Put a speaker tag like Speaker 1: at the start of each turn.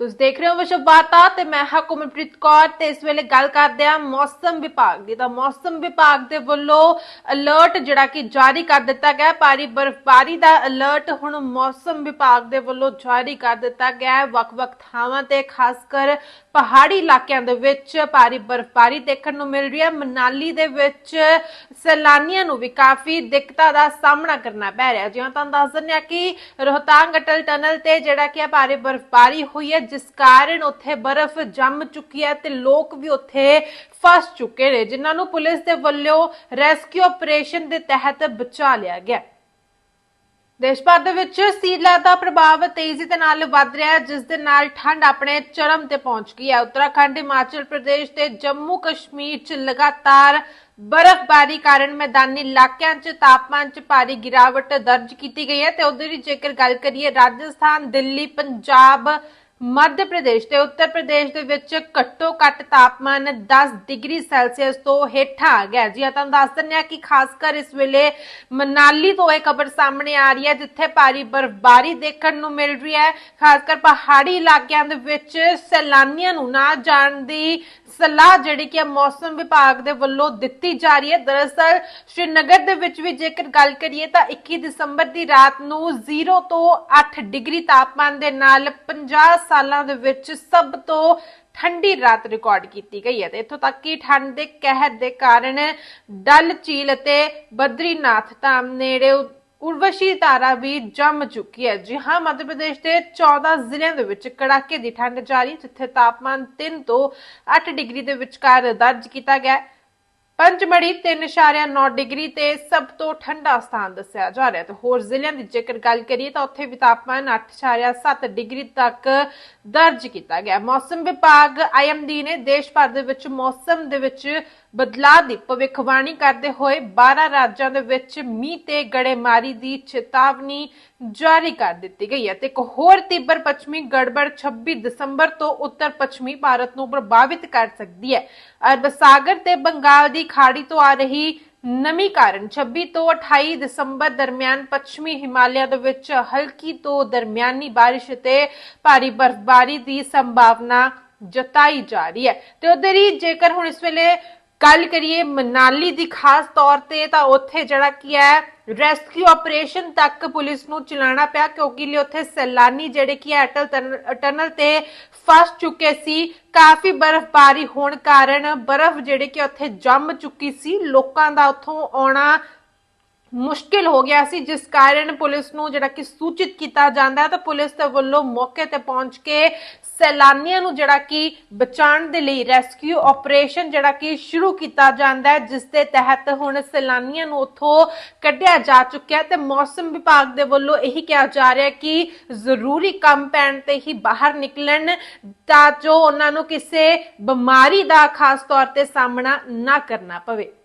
Speaker 1: ਤੁਸੀਂ ਦੇਖ ਰਹੇ ਹੋ ਵਿਸ਼ਵ ਵਾਰਤਾ ਤੇ ਮੈਂ ਹਾਂ ਕੁਮਲਪ੍ਰੀਤ ਕੌਰ ਤੇ ਇਸ ਵੇਲੇ ਗੱਲ ਕਰਦੇ ਹਾਂ ਮੌਸਮ ਵਿਭਾਗ ਦੀ। ਤਾਂ ਮੌਸਮ ਵਿਭਾਗ ਦੇ ਵੱਲੋਂ ਅਲਰਟ ਜਿਹੜਾ ਕਿ ਜਾਰੀ ਕਰ ਦਿੱਤਾ ਗਿਆ ਭਾਰੀ ਬਰਫ਼ਬਾਰੀ ਦਾ ਅਲਰਟ ਹੁਣ ਮੌਸਮ ਵਿਭਾਗ ਦੇ ਵੱਲੋਂ ਜਾਰੀ ਕਰ ਦਿੱਤਾ ਗਿਆ ਹੈ। ਵੱਖ-ਵੱਖ ਥਾਵਾਂ ਤੇ ਖਾਸ ਕਰ ਪਹਾੜੀ ਇਲਾਕਿਆਂ ਦੇ ਵਿੱਚ ਭਾਰੀ ਬਰਫ਼ਬਾਰੀ ਦੇਖਣ ਨੂੰ ਮਿਲ ਰਹੀ ਹੈ। ਮਨਾਲੀ ਦੇ ਵਿੱਚ ਸੈਲਾਨੀਆਂ ਨੂੰ ਵੀ ਕਾਫੀ ਦਿੱਕਤਾਂ ਦਾ ਸਾਹਮਣਾ ਕਰਨਾ ਪੈ ਰਿਹਾ ਜਿਵੇਂ ਤੁਹਾਨੂੰ ਦੱਸ ਦਿੰਦੇ ਹਾਂ ਕਿ ਰੋਹਤਾਂਗ ਅਟਲ ਟਨਲ ਤੇ ਜਿਹੜਾ ਕਿ ਭਾਰੀ ਬਰਫ਼ਬਾਰੀ ਹੋਈ ਹੈ ਜਿਸ ਕਾਰਨ ਉੱਥੇ ਬਰਫ਼ ਜੰਮ ਚੁੱਕੀ ਹੈ ਤੇ ਲੋਕ ਵੀ ਉੱਥੇ ਫਸ ਚੁੱਕੇ ਨੇ, ਜਿਨ੍ਹਾਂ ਨੂੰ ਪੁਲਿਸ ਦੇ ਵੱਲੋਂ ਰੈਸਕਿਊ ਆਪਰੇਸ਼ਨ ਦੇ ਤਹਿਤ ਬਚਾ ਲਿਆ ਗਿਆ। ਦੇਸ਼ ਭਰ ਦੇ ਵਿੱਚ ਸੀਲਾ ਦਾ ਪ੍ਰਭਾਵ ਤੇਜ਼ੀ ਦੇ ਨਾਲ ਵੱਧ ਰਿਹਾ ਹੈ, ਜਿਸ ਦੇ ਨਾਲ ਠੰਡ ਆਪਣੇ ਚਰਮ ਤੇ ਪਹੁੰਚ ਗਈ ਹੈ। ਉੱਤਰਾਖੰਡ, ਹਿਮਾਚਲ ਪ੍ਰਦੇਸ਼ ਤੇ ਜੰਮੂ ਕਸ਼ਮੀਰ 'ਚ ਲਗਾਤਾਰ ਬਰਫ਼ਬਾਰੀ ਕਾਰਨ ਮੈਦਾਨੀ ਇਲਾਕਿਆਂ 'ਚ ਤਾਪਮਾਨ 'ਚ ਭਾਰੀ ਗਿਰਾਵਟ ਦਰਜ ਕੀਤੀ ਗਈ ਹੈ ਤੇ ਉਧਰ ਹੀ ਜੇਕਰ ਗੱਲ ਕਰੀਏ ਰਾਜਸਥਾਨ, ਦਿੱਲੀ, ਪੰਜਾਬ ਮੱਧ ਪ੍ਰਦੇਸ਼ ਤੇ ਉੱਤਰ ਪ੍ਰਦੇਸ਼ ਦੇ ਵਿੱਚ ਘੱਟੋ ਘੱਟ ਤਾਪਮਾਨ 10 ਡਿਗਰੀ ਸੈਲਸੀਅਸ ਤੋਂ ਹੇਠਾਂ ਆ ਗਿਆ ਜੀ ਆ ਤੁਹਾਨੂੰ ਦੱਸ ਦਿੰਦੇ ਹਾਂ ਕਿ ਖਾਸ ਕਰ ਇਸ ਵੇਲੇ ਮਨਾਲੀ ਤੋਂ ਇਹ ਖਬਰ ਸਾਹਮਣੇ ਆ ਰਹੀ ਹੈ, ਜਿੱਥੇ ਭਾਰੀ ਬਰਫ਼ਬਾਰੀ ਦੇਖਣ ਨੂੰ ਮਿਲ ਰਹੀ ਹੈ। ਖਾਸ ਕਰ ਪਹਾੜੀ ਇਲਾਕਿਆਂ ਦੇ ਵਿੱਚ ਸੈਲਾਨੀਆਂ ਨੂੰ ਨਾ ਜਾਣ ਦੀ ਸਲਾਹ ਜਿਹੜੀ ਕਿ ਮੌਸਮ ਵਿਭਾਗ ਦੇ ਵੱਲੋਂ ਦਿੱਤੀ ਜਾ ਰਹੀ ਹੈ। ਦਰਅਸਲ, ਸ਼੍ਰੀਨਗਰ ਦੇ ਵਿੱਚ ਵੀ ਜੇਕਰ ਗੱਲ ਕਰੀਏ ਤਾਂ 21 ਦਸੰਬਰ ਦੀ ਰਾਤ ਨੂੰ 0 ਤੋਂ 8 ਡਿਗਰੀ ਤਾਪਮਾਨ ਦੇ ਨਾਲ 50 ਸਾਲਾਂ ਦੇ ਵਿੱਚ ਸਭ ਤੋਂ ਠੰਡੀ ਰਾਤ ਰਿਕਾਰਡ ਕੀਤੀ ਗਈ ਹੈ ਤੇ ਇੱਥੋਂ ਤੱਕ ਕਿ ਠੰਡ ਦੇ ਕਹਿਰ ਦੇ ਕਾਰਨ ਡਲ ਝੀਲ ਅਤੇ ਬਦਰੀਨਾਥ ਧਾਮ ਨੇੜੇ ਉਰਵਸ਼ੀ ਧਾਰਾ ਵੀ ਜੰਮ ਚੁੱਕੀ ਹੈ। ਜੀ ਹਾਂ, ਮੱਧ ਪ੍ਰਦੇਸ਼ ਦੇ 14 ਜ਼ਿਲ੍ਹਿਆਂ ਦੇ ਵਿੱਚ ਕੜਾਕੇ ਦੀ ਠੰਡ ਜਾਰੀ, ਜਿੱਥੇ ਤਾਪਮਾਨ 3 ਤੋਂ 8 ਡਿਗਰੀ ਦੇ ਵਿਚਕਾਰ ਦਰਜ ਕੀਤਾ ਗਿਆ ਪੰਚਮੜੀ 3.9 ਡਿਗਰੀ ਤੇ ਸਭ ਤੋਂ ਠੰਡਾ ਸਥਾਨ ਦੱਸਿਆ ਜਾ ਰਿਹਾ ਤੇ ਹੋਰ ਜ਼ਿਲ੍ਹਿਆਂ ਦੀ ਜੇਕਰ ਗੱਲ ਕਰੀਏ ਤਾਂ ਉੱਥੇ ਵੀ ਤਾਪਮਾਨ 8.7 ਡਿਗਰੀ ਤੱਕ ਦਰਜ ਕੀਤਾ ਗਿਆ ਮੌਸਮ ਵਿਭਾਗ ਆਈਐਮਡੀ ਨੇ ਦੇਸ਼ ਭਰ ਦੇ ਵਿੱਚ ਮੌਸਮ ਦੇ ਵਿੱਚ ਬਦਲਾਅ ਦੀ ਭਵਿੱਖਬਾਣੀ ਕਰਦੇ ਹੋਏ 12 ਰਾਜਾਂ ਦੇ ਵਿੱਚ ਮੀਂਹ ਤੇ ਗੜੇਮਾਰੀ ਦੀ ਚੇਤਾਵਨੀ ਜਾਰੀ ਕਰ ਦਿੱਤੀ ਗਈ ਹੈ। ਤੇ ਇੱਕ ਹੋਰ ਤੀਬਰ ਪੱਛਮੀ ਗੜਬੜ 26 ਦਸੰਬਰ ਤੋਂ ਉੱਤਰ ਪੱਛਮੀ ਭਾਰਤ ਨੂੰ ਪ੍ਰਭਾਵਿਤ ਕਰ ਸਕਦੀ ਹੈ। ਅਰਬ ਸਾਗਰ ਤੇ ਬੰਗਾਲ ਦੀ ਖਾੜੀ ਤੋਂ ਆ ਰਹੀ ਨਮੀ ਕਾਰਨ। 26 ਤੋਂ 28 ਦਸੰਬਰ ਦਰਮਿਆਨ ਪੱਛਮੀ ਹਿਮਾਲਿਆ ਦੇ ਵਿੱਚ ਹਲਕੀ ਤੋਂ ਦਰਮਿਆਨੀ ਬਾਰਿਸ਼ ਤੇ ਭਾਰੀ ਬਰਫ਼ਬਾਰੀ ਦੀ ਸੰਭਾਵਨਾ ਜਤਾਈ ਜਾ ਰਹੀ ਹੈ। ਤੇ ਉਧਰ ਹੀ ਜੇਕਰ ਹੁਣ ਇਸ ਵੇਲੇ ਗੱਲ ਕਰੀਏ ਮਨਾਲੀ ਦੀ ਖਾਸ ਤੌਰ ਤੇ, ਤਾਂ ਉੱਥੇ ਜਿਹੜਾ ਕੀ ਹੈ ਰੈਸਕਿਊ ਆਪਰੇਸ਼ਨ ਤੱਕ ਪੁਲਿਸ ਨੂੰ ਚਲਾਉਣਾ ਪਿਆ, ਕਿਉਂਕਿ ਲਈ ਉੱਥੇ ਸੈਲਾਨੀ ਜਿਹੜੇ ਕੀ ਅਟਲ ਟਨਲ- ਟਨਲ ਤੇ ਫਸ ਚੁੱਕੇ ਸੀ। ਕਾਫੀ ਬਰਫ਼ਬਾਰੀ ਹੋਣ ਕਾਰਨ ਬਰਫ਼ ਜਿਹੜੇ ਕਿ ਉੱਥੇ ਜੰਮ ਚੁੱਕੀ ਸੀ, ਲੋਕਾਂ ਦਾ ਉੱਥੋਂ ਆਉਣਾ ਮੁਸ਼ਕਿਲ ਹੋ ਗਿਆ ਸੀ, ਜਿਸ ਕਾਰਨ ਪੁਲਿਸ ਨੂੰ ਜਿਹੜਾ ਕਿ ਸੂਚਿਤ ਕੀਤਾ ਜਾਂਦਾ ਹੈ, ਤਾਂ ਪੁਲਿਸ ਦੇ ਵੱਲੋਂ ਮੌਕੇ ਤੇ ਪਹੁੰਚ ਕੇ ਸੈਲਾਨੀਆਂ ਨੂੰ ਜਿਹੜਾ ਕਿ ਬਚਾਉਣ ਦੇ ਲਈ ਰੈਸਕਿਊ ਆਪਰੇਸ਼ਨ ਜਿਹੜਾ ਕਿ ਸ਼ੁਰੂ ਕੀਤਾ ਜਾਂਦਾ ਹੈ, ਜਿਸ ਦੇ ਤਹਿਤ ਹੁਣ ਸੈਲਾਨੀਆਂ ਨੂੰ ਉੱਥੋਂ ਕੱਢਿਆ ਜਾ ਚੁੱਕਿਆ ਤੇ ਮੌਸਮ ਵਿਭਾਗ ਦੇ ਵੱਲੋਂ ਇਹੀ ਕਿਹਾ ਜਾ ਰਿਹਾ ਕਿ ਜ਼ਰੂਰੀ ਕੰਮ ਪੈਣ ਤੇ ਹੀ ਬਾਹਰ ਨਿਕਲਣ, ਤਾਂ ਜੋ ਉਹਨਾਂ ਨੂੰ ਕਿਸੇ ਬਿਮਾਰੀ ਦਾ ਖਾਸ ਤੌਰ ਤੇ ਸਾਹਮਣਾ ਨਾ ਕਰਨਾ ਪਵੇ।